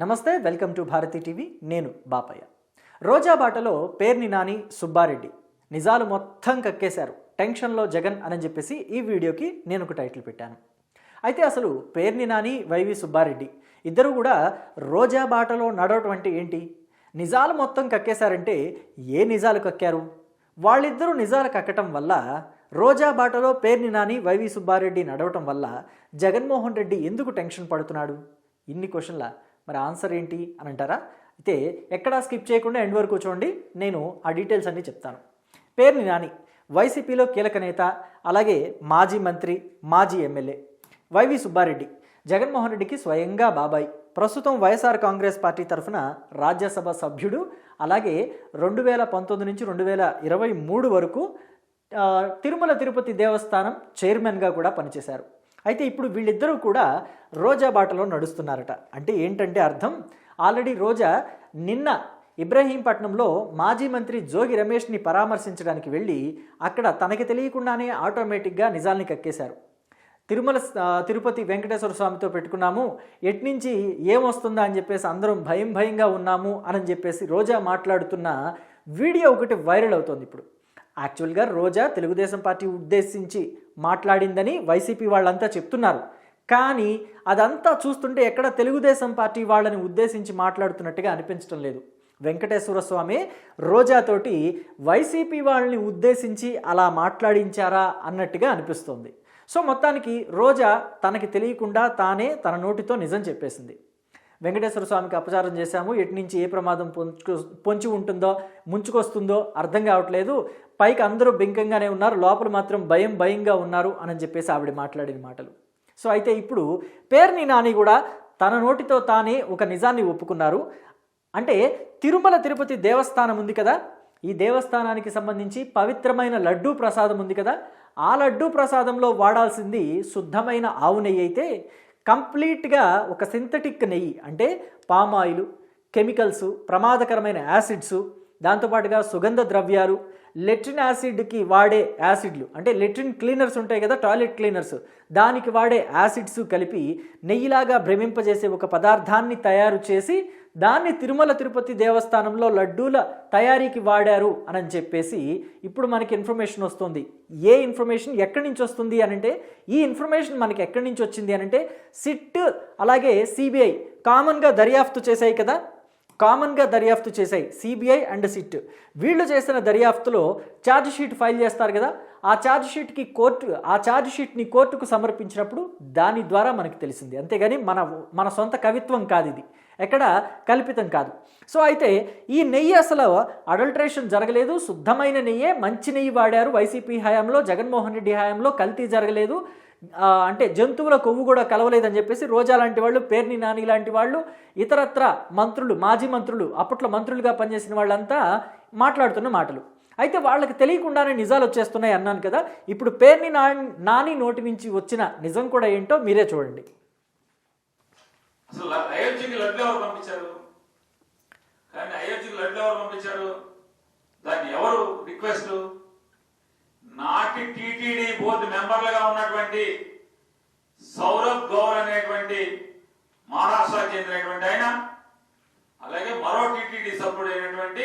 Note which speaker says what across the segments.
Speaker 1: నమస్తే welcome to Bharati TV. నేను బాపయ్య. రోజా బాటలో పేర్ని నాని సుబ్బారెడ్డి. నిజాలు మొత్తం కక్కేశారు. టెన్షన్లో జగన్ అని చెప్పేసి ఈ వీడియోకి నేను ఒక టైటిల్ పెట్టాను. అయితే అసలు పేర్ని నాని వైవి సుబ్బారెడ్డి ఇద్దరు కూడా రోజా బాటలో నడవటం అంటే ఏంటి? నిజాలు మొత్తం కక్కేశారంటే ఏ నిజాలు కక్కారు? వాళ్ళిద్దరూ నిజాలు కక్కటం వల్ల రోజా బాటలో పేర్ని నాని వైవి సుబ్బారెడ్డి నడవటం వల్ల జగన్మోహన్ రెడ్డి ఎందుకు టెన్షన్ పడుతున్నాడు? ఇన్ని క్వశ్చన్ల? మరి ఆన్సర్ ఏంటి అని అంటారా? అయితే ఎక్కడా స్కిప్ చేయకుండా ఎండ్ వరకు చూడండి. నేను ఆ డీటెయిల్స్ అన్నీ చెప్తాను. పేరుని నాని. వైసీపీలో కీలక నేత అలాగే మాజీ మంత్రి మాజీ ఎమ్మెల్యే. వైవి సుబ్బారెడ్డి. జగన్మోహన్ రెడ్డికి స్వయంగా బాబాయ్. ప్రస్తుతం వైఎస్ఆర్ కాంగ్రెస్ పార్టీ తరఫున రాజ్యసభ సభ్యుడు. అలాగే రెండు వేల పంతొమ్మిది నుంచి రెండు వేల ఇరవై మూడు వరకు తిరుమల తిరుపతి దేవస్థానం చైర్మన్గా కూడా పనిచేశారు. అయితే ఇప్పుడు వీళ్ళిద్దరూ కూడా రోజా బాటలో నడుస్తున్నారట. అంటే ఏంటంటే అర్థం? ఆల్రెడీ రోజా నిన్న ఇబ్రహీంపట్నంలో మాజీ మంత్రి జోగి రమేష్ని పరామర్శించడానికి వెళ్ళి అక్కడ తనకి తెలియకుండానే ఆటోమేటిక్గా నిజాల్ని కక్కేశారు. తిరుమల తిరుపతి వెంకటేశ్వర స్వామితో పెట్టుకున్నాము. ఎట్నుంచి ఏమొస్తుందా అని చెప్పేసి అందరం భయం భయంగా ఉన్నాము అని చెప్పేసి రోజా మాట్లాడుతున్న వీడియో ఒకటి వైరల్ అవుతోంది ఇప్పుడు. యాక్చువల్గా రోజా తెలుగుదేశం పార్టీ ఉద్దేశించి మాట్లాడిందని వైసీపీ వాళ్ళంతా చెప్తున్నారు. కానీ అదంతా చూస్తుంటే ఎక్కడ తెలుగుదేశం పార్టీ వాళ్ళని ఉద్దేశించి మాట్లాడుతున్నట్టుగా అనిపించడం లేదు. వెంకటేశ్వర స్వామి రోజాతోటి వైసీపీ వాళ్ళని ఉద్దేశించి అలా మాట్లాడించారా అన్నట్టుగా అనిపిస్తోంది. సో మొత్తానికి రోజా తనకి తెలియకుండా తానే తన నోటితో నిజం చెప్పేసింది. వెంకటేశ్వర స్వామికి అపచారం చేశాము. ఎటు నుంచి ఏ ప్రమాదం పొంచు పొంచి ఉంటుందో ముంచుకొస్తుందో అర్థం కావట్లేదు. పైకి అందరూ బింకంగానే ఉన్నారు లోపల మాత్రం భయం భయంగా ఉన్నారు అని చెప్పేసి ఆవిడ మాట్లాడిన మాటలు. సో అయితే ఇప్పుడు పేర్ని నాని కూడా తన నోటితో తానే ఒక నిజాన్ని ఒప్పుకున్నారు. అంటే తిరుమల తిరుపతి దేవస్థానం ఉంది కదా ఈ దేవస్థానానికి సంబంధించి పవిత్రమైన లడ్డూ ప్రసాదం ఉంది కదా ఆ లడ్డూ ప్రసాదంలో వాడాల్సింది శుద్ధమైన ఆవు నెయ్యి అయితే కంప్లీట్గా ఒక సింథటిక్ నెయ్యి అంటే పామాయిల్ కెమికల్స్ ప్రమాదకరమైన యాసిడ్స్ దాంతోపాటుగా సుగంధ ద్రవ్యాలు లెట్రిన్ యాసిడ్కి వాడే యాసిడ్లు అంటే లెట్రిన్ క్లీనర్స్ ఉంటాయి కదా టాయిలెట్ క్లీనర్స్ దానికి వాడే యాసిడ్స్ కలిపి నెయ్యిలాగా భ్రమింపజేసే ఒక పదార్థాన్ని తయారు చేసి దాన్ని తిరుమల తిరుపతి దేవస్థానంలో లడ్డూల తయారీకి వాడారు అని చెప్పేసి ఇప్పుడు మనకి ఇన్ఫర్మేషన్ వస్తుంది. ఏ ఇన్ఫర్మేషన్ ఎక్కడి నుంచి వస్తుంది అని అంటే ఈ ఇన్ఫర్మేషన్ మనకి ఎక్కడి నుంచి వచ్చింది అని అంటే సిట్ అలాగే సిబిఐ కామన్గా దర్యాప్తు చేశాయి కదా కామన్గా దర్యాప్తు చేశాయి సిబిఐ అండ్ సిట్. వీళ్ళు చేసిన దర్యాప్తులో ఛార్జ్ షీట్ ఫైల్ చేస్తారు కదా ఆ ఛార్జ్ షీట్కి కోర్టు ఆ ఛార్జ్ షీట్ని కోర్టుకు సమర్పించినప్పుడు దాని ద్వారా మనకు తెలిసింది. అంతేగాని మన మన సొంత కవిత్వం కాదు ఇది. ఎక్కడ? కల్పితం కాదు. సో అయితే ఈ నెయ్యి అసలు అడల్ట్రేషన్ జరగలేదు శుద్ధమైన నెయ్యే మంచి నెయ్యి వాడారు వైసీపీ హయాంలో జగన్మోహన్ రెడ్డి హయాంలో కల్తీ జరగలేదు. అంటే జంతువుల కొవ్వు కూడా కలవలేదని చెప్పేసి రోజా లాంటి వాళ్ళు పేర్ని నాని లాంటి వాళ్ళు ఇతరత్ర మంత్రులు మాజీ మంత్రులు అప్పట్లో మంత్రులుగా పనిచేసిన వాళ్ళంతా మాట్లాడుతున్న మాటలు. అయితే వాళ్ళకి తెలియకుండానే నిజాలు వచ్చేస్తున్నాయి అన్నాను కదా. ఇప్పుడు పేర్ని నా నాని నోటి నుంచి వచ్చిన నిజం కూడా ఏంటో మీరే చూడండి.
Speaker 2: అసలు అయోధ్యకి ఎవరు పంపించారు? కానీ అయోధ్యకి ఎవరు పంపించారు? దాన్ని ఎవరు రిక్వెస్ట్? బోర్డు మెంబర్లుగా ఉన్నటువంటి సౌరభ్ గౌర్ అనేటువంటి మహారాష్ట్ర చెందినటువంటి ఆయన అలాగే మరో టీటీడీ సభ్యుడు అయినటువంటి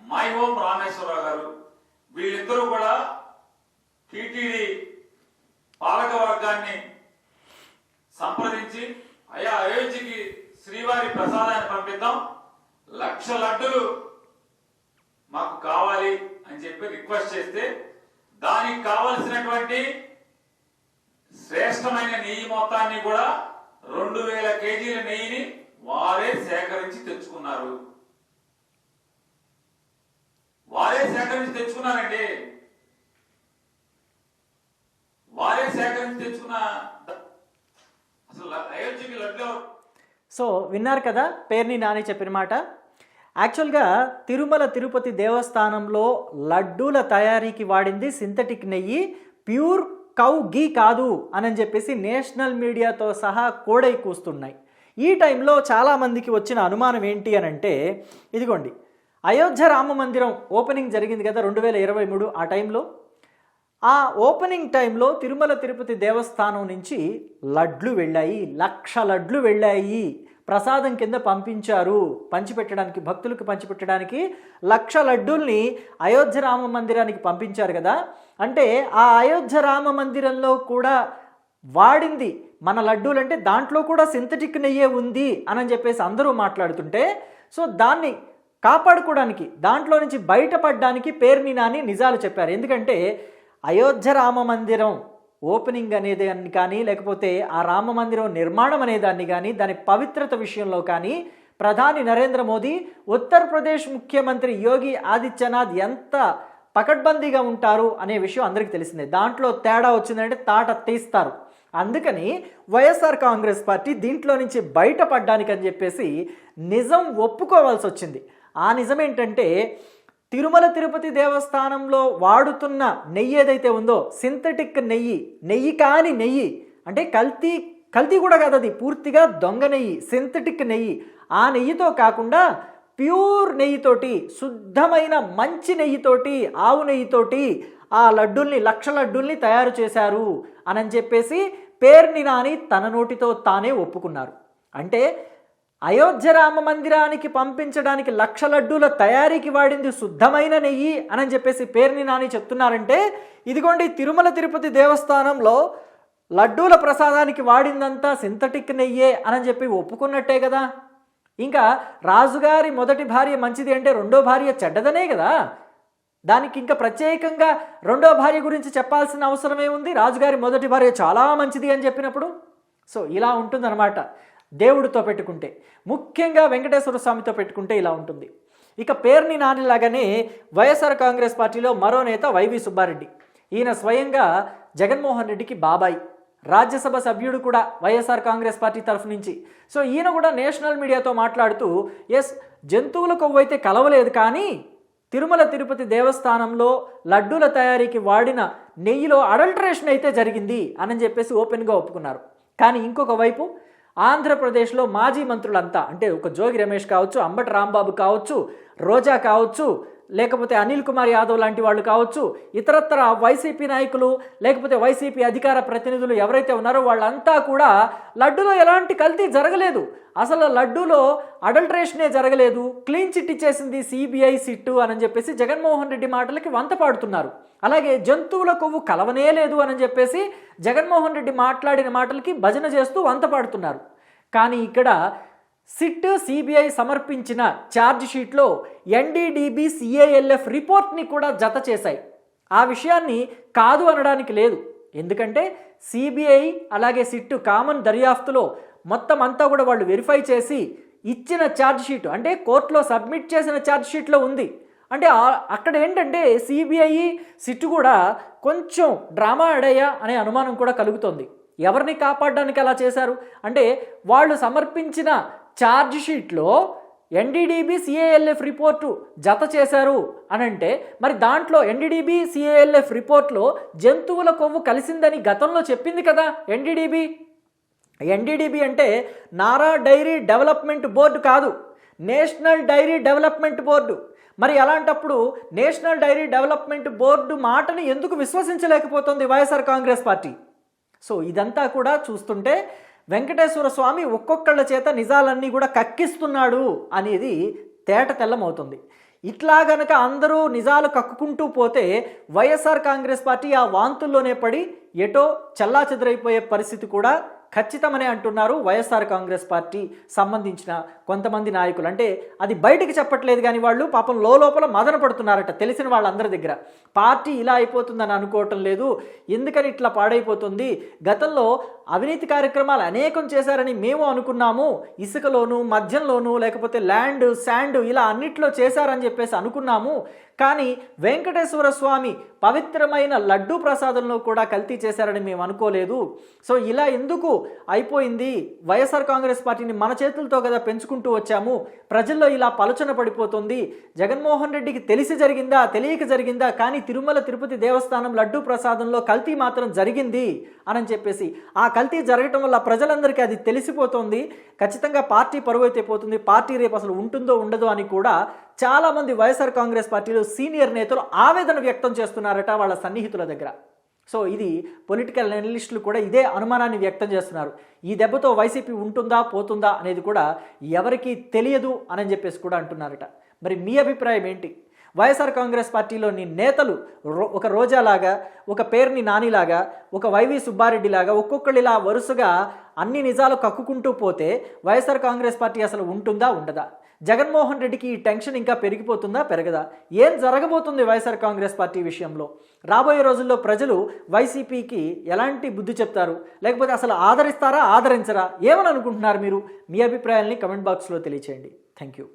Speaker 2: మై హోమ్ రామేశ్వరరావు గారు. వీళ్ళిద్దరూ కూడా టీటీడీ పాలక వర్గాన్ని సంప్రదించి అయ్యా అయోధ్యకి శ్రీవారి ప్రసాదాన్ని పంపిద్దాం. లక్ష లడ్డులు మాకు కావాలి అని చెప్పి రిక్వెస్ట్ చేస్తే దానికి కావలసినటువంటి శ్రేష్టమైన నెయ్యి మొత్తాన్ని కూడా రెండు వేల కేజీల నెయ్యిని వారే సేకరించి తెచ్చుకున్నారు. వారే సేకరించి తెచ్చుకున్నారండి. వారే సేకరించి తెచ్చుకున్న అసలు అయోధ్యకి లడ్డు
Speaker 1: సో విన్నారు కదా పేర్ని నాని చెప్పిన మాట. యాక్చువల్గా తిరుమల తిరుపతి దేవస్థానంలో లడ్డూల తయారీకి వాడింది సింథటిక్ నెయ్యి ప్యూర్ కౌ గీ కాదు అని చెప్పేసి నేషనల్ మీడియాతో సహా కోడై కూస్తున్నాయి. ఈ టైంలో చాలామందికి వచ్చిన అనుమానం ఏంటి అని అంటే ఇదిగోండి అయోధ్య రామ మందిరం ఓపెనింగ్ జరిగింది కదా రెండు వేల ఇరవై మూడు ఆ టైంలో. ఆ ఓపెనింగ్ టైంలో తిరుమల తిరుపతి దేవస్థానం నుంచి లడ్లు వెళ్ళాయి లక్ష లడ్లు వెళ్ళాయి. ప్రసాదం కింద పంపించారు. పంచిపెట్టడానికి భక్తులకు పంచిపెట్టడానికి లక్ష లడ్డూల్ని అయోధ్య రామ మందిరానికి పంపించారు కదా. అంటే ఆ అయోధ్య రామ మందిరంలో కూడా వాడింది. మన లడ్డూలు అంటే దాంట్లో కూడా సింథటిక్ నెయ్యే ఉంది అని చెప్పేసి అందరూ మాట్లాడుతుంటే సో దాన్ని కాపాడుకోవడానికి దాంట్లో నుంచి బయటపడడానికి పేర్ని నాని నిజాలు చెప్పారు. ఎందుకంటే అయోధ్య రామ మందిరం ఓపెనింగ్ అనేది కానీ లేకపోతే ఆ రామ మందిరం నిర్మాణం అనేదాన్ని కానీ దాని పవిత్రత విషయంలో కానీ ప్రధాని నరేంద్ర మోదీ ఉత్తరప్రదేశ్ ముఖ్యమంత్రి యోగి ఆదిత్యనాథ్ ఎంత పకడ్బందీగా ఉంటారు అనే విషయం అందరికీ తెలిసిందే. దాంట్లో తేడా వచ్చిందంటే తాట తీస్తారు. అందుకని వైఎస్ఆర్ కాంగ్రెస్ పార్టీ దీంట్లో నుంచి బయటపడ్డానికి అని చెప్పేసి నిజం ఒప్పుకోవాల్సి వచ్చింది. ఆ నిజం ఏంటంటే తిరుమల తిరుపతి దేవస్థానంలో వాడుతున్న నెయ్యి ఏదైతే ఉందో సింథటిక్ నెయ్యి నెయ్యి కాని నెయ్యి అంటే కల్తీ కల్తీ కూడా కాదు అది పూర్తిగా దొంగ నెయ్యి సింథటిక్ నెయ్యి ఆ నెయ్యితో కాకుండా ప్యూర్ నెయ్యితోటి శుద్ధమైన మంచి నెయ్యితోటి ఆవు నెయ్యితోటి ఆ లడ్డుల్ని లక్ష లడ్డుల్ని తయారు చేశారు అని చెప్పేసి పేర్ని నాని తన నోటితో తానే ఒప్పుకున్నారు. అంటే అయోధ్య రామ మందిరానికి పంపించడానికి లక్ష లడ్డూల తయారీకి వాడింది శుద్ధమైన నెయ్యి అని చెప్పేసి పేరుని నాని చెప్తున్నారంటే ఇదిగోండి తిరుమల తిరుపతి దేవస్థానంలో లడ్డూల ప్రసాదానికి వాడిందంతా సింథటిక్ నెయ్యే అని చెప్పి ఒప్పుకున్నట్టే కదా. ఇంకా రాజుగారి మొదటి భార్య మంచిది అంటే రెండో భార్య చెడ్డదనే కదా. దానికి ఇంకా ప్రత్యేకంగా రెండో భార్య గురించి చెప్పాల్సిన అవసరమే ఉంది. రాజుగారి మొదటి భార్య చాలా మంచిది అని చెప్పినప్పుడు. సో ఇలా ఉంటుందన్నమాట. దేవుడితో పెట్టుకుంటే ముఖ్యంగా వెంకటేశ్వర స్వామితో పెట్టుకుంటే ఇలా ఉంటుంది. ఇక పేర్ని నానిలాగానే వైఎస్ఆర్ కాంగ్రెస్ పార్టీలో మరో నేత వైవి సుబ్బారెడ్డి. ఈయన స్వయంగా జగన్మోహన్ రెడ్డికి బాబాయ్. రాజ్యసభ సభ్యుడు కూడా వైఎస్ఆర్ కాంగ్రెస్ పార్టీ తరఫు నుంచి. సో ఈయన కూడా నేషనల్ మీడియాతో మాట్లాడుతూ ఎస్ జంతువుల కొవ్వు అయితే కలవలేదు కానీ తిరుమల తిరుపతి దేవస్థానంలో లడ్డూల తయారీకి వాడిన నెయ్యిలో అడల్టరేషన్ అయితే జరిగింది అని చెప్పేసి ఓపెన్గా ఒప్పుకున్నారు. కానీ ఇంకొక వైపు ఆంధ్రప్రదేశ్లో మాజీ మంత్రులంతా అంటే ఒక జోగి రమేష్ కావచ్చు అంబటి రాంబాబు కావచ్చు రోజా కావచ్చు లేకపోతే అనిల్ కుమార్ యాదవ్ లాంటి వాళ్ళు కావచ్చు ఇతరత్ర వైసీపీ నాయకులు లేకపోతే వైసీపీ అధికార ప్రతినిధులు ఎవరైతే ఉన్నారో వాళ్ళంతా కూడా లడ్డూలో ఎలాంటి కల్తీ జరగలేదు. అసలు లడ్డూలో అడల్ట్రేషనే జరగలేదు. క్లీన్ చిట్ ఇచ్చేసింది సిబిఐ సిట్టు అని చెప్పేసి జగన్మోహన్ రెడ్డి మాటలకి వంత పాడుతున్నారు. అలాగే జంతువుల కొవ్వు కలవనే లేదు అని చెప్పేసి జగన్మోహన్ రెడ్డి మాట్లాడిన మాటలకి భజన చేస్తూ వంత పాడుతున్నారు. కానీ ఇక్కడ సిట్ సిబిఐ సమర్పించిన ఛార్జ్ షీట్లో ఎన్డీడీబీ సిఏఎల్ఎఫ్ రిపోర్ట్ని కూడా జత చేశాయి. ఆ విషయాన్ని కాదు అనడానికి లేదు. ఎందుకంటే సిబిఐ అలాగే సిట్ కామన్ దర్యాప్తులో మొత్తం అంతా కూడా వాళ్ళు వెరిఫై చేసి ఇచ్చిన ఛార్జ్ షీట్ అంటే కోర్టులో సబ్మిట్ చేసిన ఛార్జ్ షీట్లో ఉంది. అంటే అక్కడ ఏంటంటే సిబిఐ సిట్ కూడా కొంచెం డ్రామా ఆడాయా అనే అనుమానం కూడా కలుగుతుంది. ఎవరిని కాపాడడానికి అలా చేశారు? అంటే వాళ్ళు సమర్పించిన ఛార్జ్ షీట్లో ఎన్డీడీబీ సిఏఎల్ఎఫ్ రిపోర్టు జత చేశారు అని అంటే మరి దాంట్లో ఎన్డీడీబీ సిఏఎల్ఎఫ్ రిపోర్ట్లో జంతువుల కొవ్వు కలిసిందని గతంలో చెప్పింది కదా ఎన్డీడీబీ ఎన్డీడీబీ అంటే నారా డైరీ డెవలప్మెంట్ బోర్డు కాదు నేషనల్ డైరీ డెవలప్మెంట్ బోర్డు. మరి అలాంటప్పుడు నేషనల్ డైరీ డెవలప్మెంట్ బోర్డు మాటను ఎందుకు విశ్వసించలేకపోతుంది వైఎస్ఆర్ కాంగ్రెస్ పార్టీ? సో ఇదంతా కూడా చూస్తుంటే వెంకటేశ్వర స్వామి ఒక్కొక్కళ్ళ చేత నిజాలన్నీ కూడా కక్కిస్తున్నాడు అనేది తేట తెల్లమవుతుంది. ఇట్లా గనక అందరూ నిజాలు కక్కుకుంటూ పోతే వైఎస్ఆర్ కాంగ్రెస్ పార్టీ ఆ వాంతుల్లోనే పడి ఎటో చల్లా పరిస్థితి కూడా ఖచ్చితమనే అంటున్నారు వైఎస్ఆర్ కాంగ్రెస్ పార్టీ సంబంధించిన కొంతమంది నాయకులు. అంటే అది బయటికి చెప్పట్లేదు కానీ వాళ్ళు పాపం లోపల మదన పడుతున్నారట తెలిసిన వాళ్ళందరి దగ్గర. పార్టీ ఇలా అయిపోతుందని అనుకోవటం లేదు. ఎందుకని ఇట్లా పాడైపోతుంది? గతంలో అవినీతి కార్యక్రమాలు అనేకం చేశారని మేము అనుకున్నాము. ఇసుకలోను మద్యంలోను లేకపోతే ల్యాండ్ శాండ్ ఇలా అన్నిట్లో చేశారని చెప్పేసి అనుకున్నాము. కానీ వెంకటేశ్వర స్వామి పవిత్రమైన లడ్డూ ప్రసాదంలో కూడా కల్తీ చేశారని మేము అనుకోలేదు. సో ఇలా ఎందుకు అయిపోయింది? వైఎస్ఆర్ కాంగ్రెస్ పార్టీని మన చేతులతో కదా పెంచుకుంటూ వచ్చాము. ప్రజల్లో ఇలా పలుచన పడిపోతుంది. జగన్మోహన్ రెడ్డికి తెలిసి జరిగిందా? తెలియక జరిగిందా? కానీ తిరుమల తిరుపతి దేవస్థానం లడ్డూ ప్రసాదంలో కల్తీ మాత్రం జరిగింది అని చెప్పేసి ఆ కల్తీ జరగటం వల్ల ప్రజలందరికీ అది తెలిసిపోతుంది. ఖచ్చితంగా పార్టీ పరువు అయితే పోతుంది. పార్టీ రేపు అసలు ఉంటుందో ఉండదో అని కూడా చాలామంది వైఎస్ఆర్ కాంగ్రెస్ పార్టీలో సీనియర్ నేతలు ఆవేదన వ్యక్తం చేస్తున్నారట వాళ్ళ సన్నిహితుల దగ్గర. సో ఇది పొలిటికల్ అనలిస్టులు కూడా ఇదే అనుమానాన్ని వ్యక్తం చేస్తున్నారు. ఈ దెబ్బతో వైసీపీ ఉంటుందా పోతుందా అనేది కూడా ఎవరికీ తెలియదు అని చెప్పేసి కూడా అంటున్నారట. మరి మీ అభిప్రాయం ఏంటి? వైఎస్ఆర్ కాంగ్రెస్ పార్టీలోని నేతలు రో- ఒక రోజాలాగా ఒక పేరుని నానిలాగా ఒక వైవి సుబ్బారెడ్డిలాగా ఒక్కొక్కళ్ళు ఇలా వరుసగా అన్ని నిజాలు కక్కుకుంటూ పోతే వైఎస్ఆర్ కాంగ్రెస్ పార్టీ అసలు ఉంటుందా ఉండదా? జగన్మోహన్ రెడ్డికి ఈ టెన్షన్ ఇంకా పెరిగిపోతుందా పెరగదా? ఏం జరగబోతుంది వైఎస్ఆర్ కాంగ్రెస్ పార్టీ విషయంలో? రాబోయే రోజుల్లో ప్రజలు వైసీపీకి ఎలాంటి బుద్ధి చెప్తారు? లేకపోతే అసలు ఆదరిస్తారా ఆదరించరా? ఏమని అనుకుంటున్నారు మీరు? మీ అభిప్రాయాల్ని కమెంట్ బాక్స్లో తెలియచేయండి. Thank you.